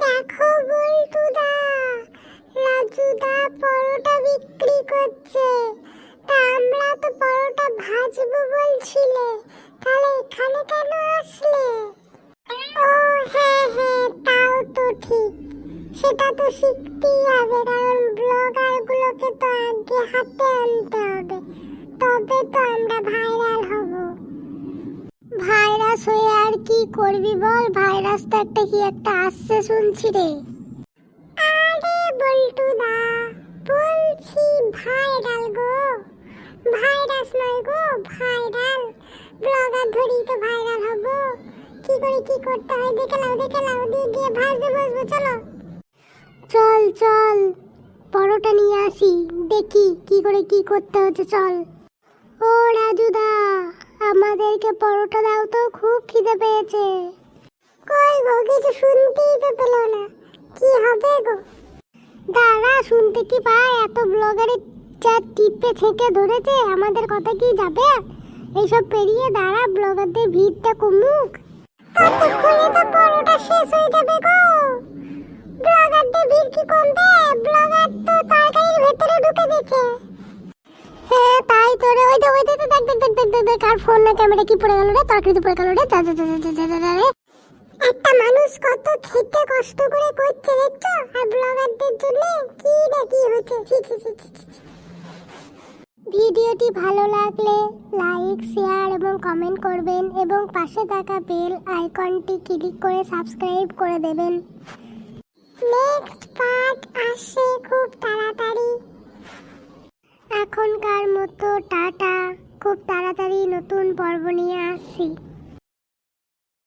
দেখো বল্টুদা। রাজুদা পরোটা বিক্রি করছে। তা আমরা তো পরোটা ভাজবো বলছিলে। তাহলে এখানে কেন আসলে? ও হ্যাঁ হ্যাঁ তাও তো ঠিক। সেটা তো শিখতেই হবে, কারণ ব্লগারগুলোকে তো আগে হাতে আনতে হবে। তবে তো আমরা ভাইরাল হব। ভাইরাস হয়ে আর কি করবি বল? ভাইরাস তো একটা কি একটা আসছে শুনছি রে। আরে বল্টু দা বলছি ভাইরাল গো। ভাইরাস নয় গো, ভাইরাল। ব্লগার ধরি তো ভাইরাল হব। কি করে কি করতে হয়? দেখে নাও দেখে নাও, দিয়ে গিয়ে ভাজতে বসবো, চলো। চল চল, পরোটা নিয়ে আসি, দেখি কি করে কি করতে হচ্ছে, চল। ও রাজুদা আমাদেরকে পরোটা দাও তো, খুব খিদে পেয়েছে। কই গো, কিছু শুনতেই তো পেল না। কি হবে গো? দাঁড়া শুনতে কি পায়? এত ব্লগারে যা টিপে ছেঁকে ধরেছে, আমাদের কথা কি যাবে? এইসব পেরিয়ে দাঁড়া ব্লগারদের ভিড়টা কমুক। ততক্ষণে তো পরোটা তো দেখ দেখ দেখ দেখ দেখ ফোন না ক্যামেরা কি পড়ে গেল রে? তরকারিতে পড়ে গেল রে? রে। একটা মানুষ কত খেতে কষ্ট করে করছে, দেখছ? আর ব্লগারদের জন্য কি না কি হচ্ছে। ভিডিওটি ভালো লাগলে লাইক শেয়ার এবং কমেন্ট করবেন এবং পাশে থাকা বেল আইকনটি ক্লিক করে সাবস্ক্রাইব করে দেবেন। নেক্সট এখনকার মতো টাটা। খুব তাড়াতাড়ি নতুন পর্ব নিয়ে আসছি